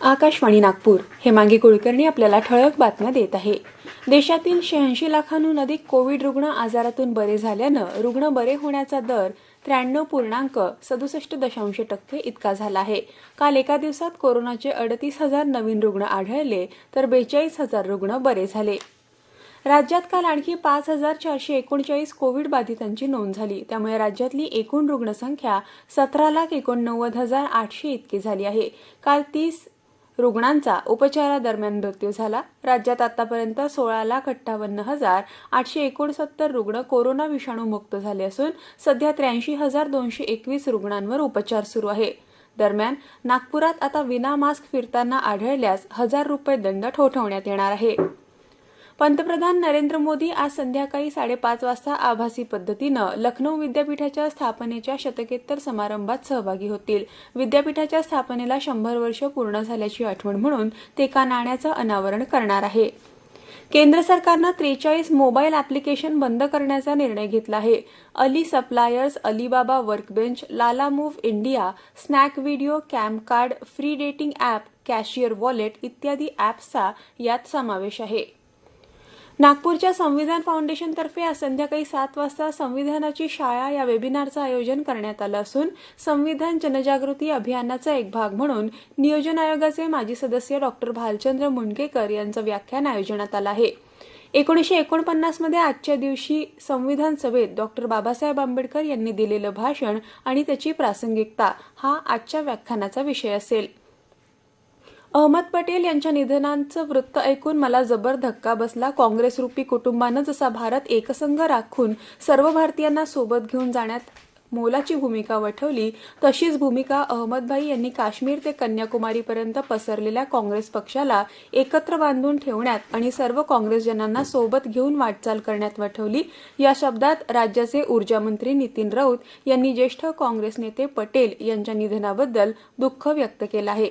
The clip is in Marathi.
आकाशवाणी नागपूर हेमांगी कुलकर्णी आपल्याला ठळक बातम्या देत आहे. देशातील शहाऐंशी लाखांहून अधिक कोविड रुग्ण आजारातून बरे झाल्यानं रुग्ण बरे होण्याचा दर त्र्याण्णव पूर्णांक सदुसष्ट दशांश टक्के इतका झाला आहे. काल एका दिवसात कोरोनाचे अडतीस हजार नवीन रुग्ण आढळले तर बेचाळीस हजार रुग्ण बरे झाले. राज्यात काल आणखी पाच हजार चारशे एकोणचाळीस कोविड बाधितांची नोंद झाली. त्यामुळे राज्यातली एकूण रुग्णसंख्या सतरा लाख एकोणनव्वद हजार आठशे इतकी झाली आहे. काल तीस रुग्णांचा उपचारादरम्यान मृत्यू झाला. राज्यात आतापर्यंत सोळा लाख अठ्ठावन्न हजार आठशे एकोणसत्तर रुग्ण कोरोना विषाणू मुक्त झाले असून सध्या त्र्याऐंशी हजार दोनशे एकवीस रुग्णांवर उपचार सुरू आहे. दरम्यान नागपुरात आता विना मास्क फिरताना आढळल्यास हजार रुपये दंड ठोठवण्यात येणार आहे. पंतप्रधान नरेंद्र मोदी आज संध्याकाळी साडेपाच वाजता आभासी पद्धतीनं लखनौ विद्यापीठाच्या स्थापनेच्या शतकेत्तर समारंभात सहभागी होतील. विद्यापीठाच्या स्थापनेला शंभर वर्ष पूर्ण झाल्याची आठवण म्हणून ते एका नाण्याचं अनावरण करणार आहे. केंद्र सरकारनं त्रेचाळीस मोबाईल ॲप्लिकेशन बंद करण्याचा निर्णय घेतला आहे. Ali suppliers Alibaba workbench Lalamove India snack video CamCard free dating app cashier wallet इत्यादी ॲप्सचा यात समावेश आहे. नागपूरच्या संविधान फाउंडेशनतर्फे आज संध्याकाळी सात वाजता संविधानाची शाळा या वेबिनारचं आयोजन करण्यात आलं असून संविधान जनजागृती अभियानाचा एक भाग म्हणून नियोजन आयोगाचे माजी सदस्य डॉक्टर भालचंद्र मुंडकेकर यांचं व्याख्यान आयोजनात आलं आहे. एकोणीसशे एकोणपन्नासमध्ये आजच्या दिवशी संविधान सभेत डॉक्टर बाबासाहेब आंबेडकर यांनी दिलेलं भाषण आणि त्याची प्रासंगिकता हा आजच्या व्याख्यानाचा विषय असेल. अहमद पटेल यांच्या निधनाचं वृत्त ऐकून मला जबर धक्का बसला. काँग्रेस रुपी कुटुंबानं जसा भारत एकसंघ राखून सर्व भारतीयांना सोबत घेऊन जाण्यात मोलाची भूमिका वठवली. तशीच भूमिका अहमदभाई यांनी काश्मीर ते कन्याकुमारीपर्यंत पसरलेल्या काँग्रेस पक्षाला एकत्र बांधून ठेवण्यात आणि सर्व काँग्रेसजनांना सोबत घेऊन वाटचाल करण्यात वठवली. या शब्दात राज्याचे ऊर्जामंत्री नितीन राऊत यांनी ज्येष्ठ काँग्रेस नेते पटेल यांच्या निधनाबद्दल दुःख व्यक्त केलं आहे.